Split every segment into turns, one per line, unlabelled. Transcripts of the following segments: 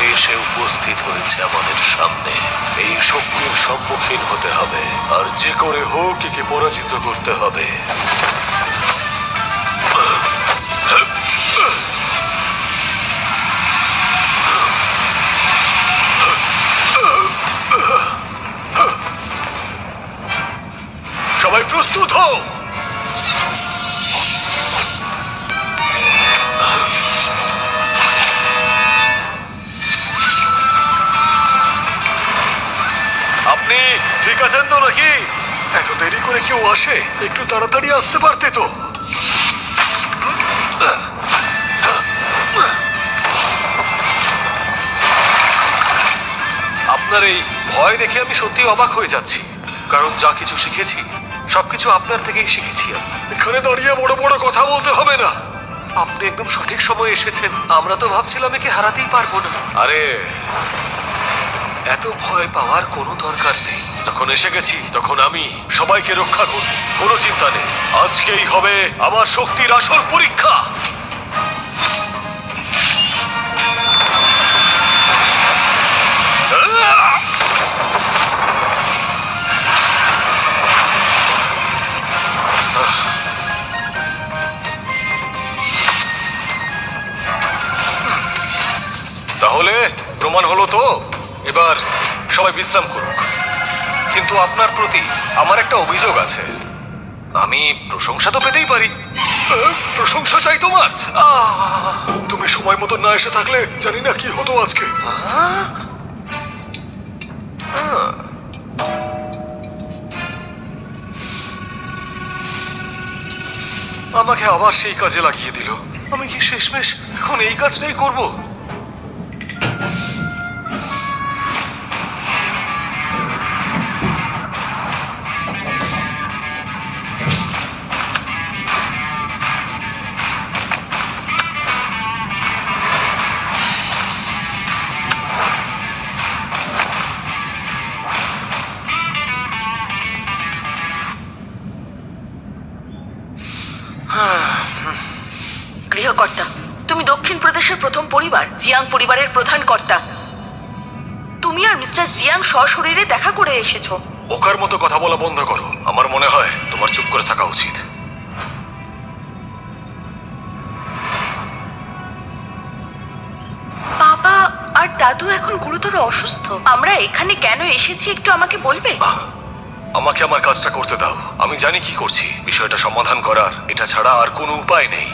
সময় এসে উপস্থিত হয়েছে আমাদের সামনে। এই শক্তির সম্মুখীন হতে হবে। আর যে করে হোক একে পরাজিত করতে হবে। এত দেরি করে কেউ আসে? একটু তাড়াতাড়ি আসতে পারতে তো। আপনার এই ভয় দেখে আমি সত্যি অবাক হয়ে যাচ্ছি। কারণ যা কিছু শিখেছি, সবকিছু আপনার থেকেই শিখেছি আমি। এখানে দাঁড়িয়ে বড় বড় কথা বলতে হবে না। আপনি একদম সঠিক সময়ে এসেছেন। আমরা তো ভাবছিলাম একে হারাতেই পারব না। আরে, এত ভয় পাওয়ার কোনো দরকার নেই। যখন এসে গেছি, তখন আমি সবাইকে রক্ষা করব। কোনো চিন্তা নেই। আজকেই হবে আমার শক্তির আসল পরীক্ষা। তাহলে প্রমাণ হলো তো? এবার সবাই বিশ্রাম করুক কিন্তু আপনার প্রতি আমার একটা অভিযোগ আছে। আমি প্রশংসা তো পেতেই পারি। প্রশংসা চাই তোমার। তুমি সময় মতো না এসে থাকলে জানি না কি হতো আজকে। আমাকে আবার সেই কাজে লাগিয়ে দিল। আমি কি শেষমেশ এখন এই কাজটাই করব?
গৃহকর্তা তুমি দক্ষিণ প্রদেশের প্রথম পরিবার জিয়াং পরিবারের প্রধান কর্তা। তুমি আর মিস্টার জিয়াং সশরীরে দেখা করে এসেছ।
ওকার মতো কথা বলা বন্ধ করো। আমার মনে হয় তোমার চুপ করে থাকা উচিত।
বাবা আর দাদু এখন গুরুতর অসুস্থ। আমরা এখানে কেন এসেছি একটু আমাকে বলবে?
আমাকে আমার কাজটা করতে দাও। আমি জানি কি করছি। বিষয়টা সমাধান করার এটা ছাড়া আর কোনো উপায় নেই।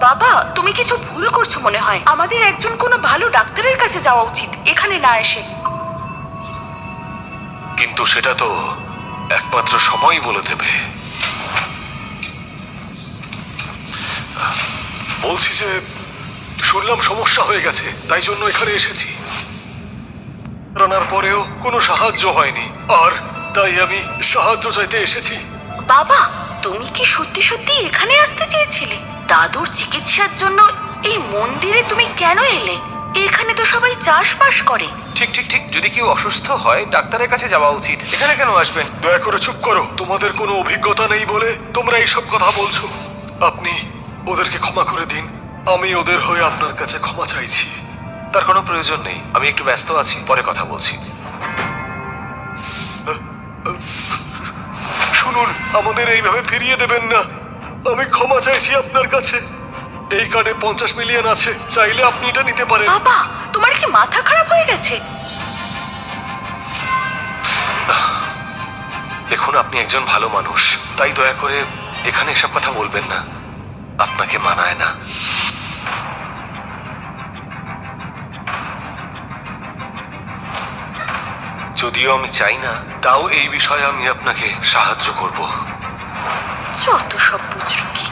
বাবা তুমি কিছু ভুল করছ মনে হয়। আমাদের একজন কোনো ভালো ডাক্তারের কাছে যাওয়া উচিত। এখানে না এসে।
কিন্তু সেটা তো একমাত্র সময়ই বলে দেবে। বলছি যে শুনলাম সমস্যা হয়ে গেছে তাই জন্য এখানে এসেছি। রানার পরেও কোনো সাহায্য হয়নি। আর তাই আমি সাহায্য চাইতে এসেছি।
বাবা তুমি কি সত্যি সত্যি এখানে আসতে চেয়েছিলে? দাদুর চিকিৎসার জন্য এই মন্দিরে তুমি কেন এলে? এখানে তো সবাই চাষবাস করে।
ঠিক ঠিক ঠিক। যদি কেউ অসুস্থ হয় ডাক্তারের কাছে যাওয়া উচিত। এখানে কেন আসবেন?
দয়া করে চুপ করো। তোমাদের কোনো অভিজ্ঞতা নেই বলে তোমরা এইসব কথা বলছো। আপনি ওদেরকে ক্ষমা করে দিন। আমি ওদের হয়ে আপনার কাছে ক্ষমা চাইছি।
তার কোনো প্রয়োজন নেই। আমি একটু ব্যস্ত আছি পরে কথা বলছি।
শুনুন আমাদের এইভাবে ফিরিয়ে দেবেন না। আমি ক্ষমা চাইছি আপনার কাছে। এই কার্ডে পঞ্চাশ মিলিয়ন আছে চাইলে আপনি এটা নিতে পারেন।
বাবা তোমার কি মাথা খারাপ হয়ে গেছে?
দেখুন আপনি একজন ভালো মানুষ। তাই দয়া করে এখানে এসব কথা বলবেন না। আপনাকে মানায় না। যদিও আমি চাই না তাও এই বিষয়ে আমি আপনাকে সাহায্য করব।
যত সব বুজরুকি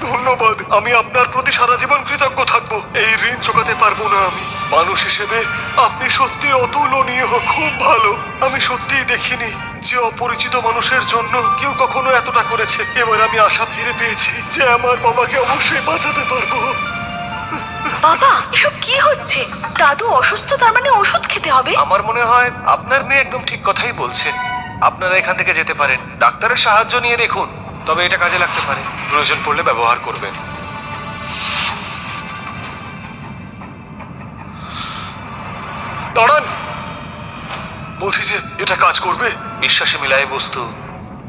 ধন্যবাদ আমি আপনার প্রতি সারা জীবন কৃতজ্ঞ থাকব। এই ঋণ চোকাতে পারব না আমি। মানুষ হিসেবে আপনি সত্যি অতুলনীয় খুব ভালো। আমি সত্যিই দেখিনি যে অপরিচিত মানুষের জন্য কেউ কখনো এতটা করেছে। এবার আমি আশা ফিরে পেয়েছি যে আমার বাবাকে অবশ্যই বাঁচাতে পারব।
বাবা, এসব কি হচ্ছে? দাদু অসুস্থ, তার মানে ওষুধ খেতে হবে?
আমার মনে হয় আপনার মেয়ে একদম ঠিক কথাই বলছে। আপনারা এখান থেকে যেতে পারেন। ডাক্তারের সাহায্য নিয়ে দেখুন। তবে এটা কাজে লাগতে পারে। প্রয়োজন পড়লে ব্যবহার করবেন। দাঁড়ান!
বলছি যে, এটা কাজ করবে?
বিশ্বাসে মিলায় বস্তু।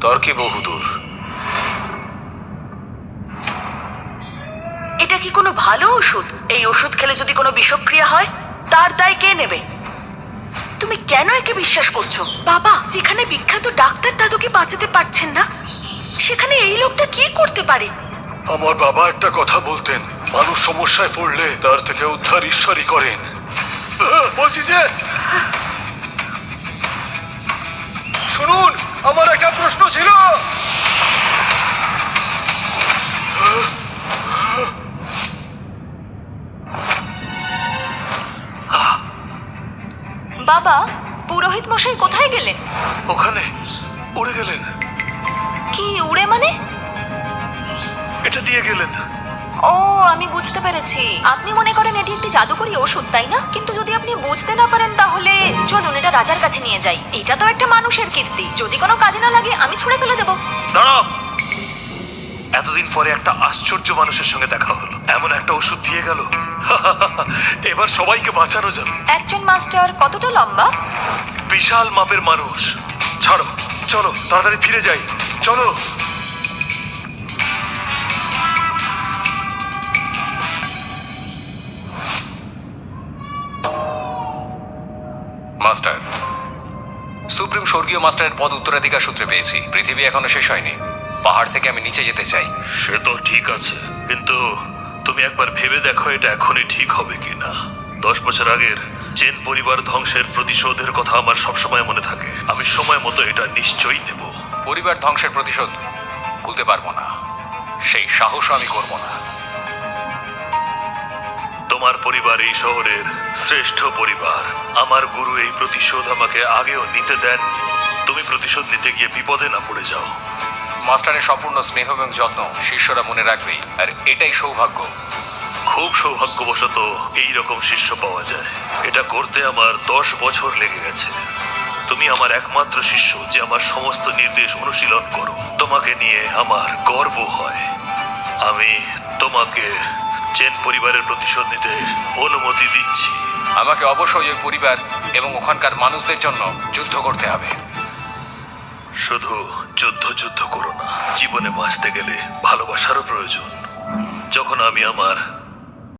তর্কে বহুদূর।
কি কোনো ভালো ওষুধ? এই ওষুধ খেলে যদি কোনো বিষক্রিয়া হয়, তার দায় কে নেবে? তুমি কেন একে বিশ্বাস করছ? বাবা, যেখানে বিখ্যাত ডাক্তার দাদুকে বাঁচাতে পারছেন না, সেখানে এই লোকটা কি করতে পারে?
আমার বাবা একটা কথা বলতেন, মানুষ সমস্যায় পড়লে তার থেকে উদ্ধার ঈশ্বরই করেন। বলছি যে, শুনুন, আমার একটা প্রশ্ন ছিল।
বাবা পুরোহিত মশাই কোথায় গেলেন?
ওখানে উড়ে গেলেন।
কি উড়ে মানে?
এটা দিয়ে গেলেন।
ও আমি বুঝতে পেরেছি। আপনি মনে করেন এটি একটি জাদুকরি ওষুধ তাই না? কিন্তু যদি আপনি বুঝতে না পারেন তাহলে চলুন এটা রাজার কাছে নিয়ে যাই। এটা তো একটা মানুষের কীর্তি। যদি কোনো কাজে না লাগে আমি ছুঁড়ে ফেলে দেবো।
দাঁড়াও! এতদিন পরে একটা আশ্চর্য মানুষের সঙ্গে দেখা হলো। এমন একটা ওষুধ দিয়ে গেল। এবার সবাইকে বাঁচানো যাবে
একজন মাস্টার কতটা লম্বা?
বিশাল মাপের মানুষ। ছাড়ো চলো তাড়াতাড়ি ফিরে যাই। চলো।
মাস্টার সুপ্রিম স্বর্গীয় মাস্টারের পদ উত্তরাধিকার সূত্রে পেয়েছি। পৃথিবী এখনও শেষ হয়নি। পাহাড় থেকে আমি নিচে যেতে চাই।
সে তো ঠিক আছে কিন্তু তুমি একবার ভেবে দেখো এটা এখনই ঠিক হবে কিনা। দশ বছর আগের চেন পরিবার ধ্বংসের প্রতিশোধের কথা আমার সবসময় মনে থাকে। আমি সময় মতো এটা নিশ্চয়ই নেব।
পরিবার ধ্বংসের প্রতিশোধ ভুলতে পারব না। সেই সাহস আমি করব না।
তোমার পরিবার এই শহরের শ্রেষ্ঠ পরিবার। আমার গুরু এই প্রতিশোধ আমাকে আগেও নিতে দেন। তুমি প্রতিশোধ নিতে গিয়ে বিপদে না পড়ে যাও।
মাস্টারের সম্পূর্ণ স্নেহ এবং যত্ন শিষ্যরা মনে রাখবেই আর এটাই সৌভাগ্য।
খুব সৌভাগ্যবশত এই রকম শিষ্য পাওয়া যায়। এটা করতে আমার দশ বছর লেগে গেছে। তুমি আমার একমাত্র শিষ্য যে আমার সমস্ত নির্দেশ অনুশীলন করো। তোমাকে নিয়ে আমার গর্ব হয়। আমি তোমাকে চেন পরিবারের প্রতিশোধ নিতে অনুমতি দিচ্ছি।
আমাকে অবশ্যই ওই পরিবার এবং ওখানকার মানুষদের জন্য যুদ্ধ করতে হবে।
শুধু যুদ্ধ যুদ্ধ করো না। জীবনে বাঁচতে গেলে ভালোবাসারও প্রয়োজন। যখন আমি আমার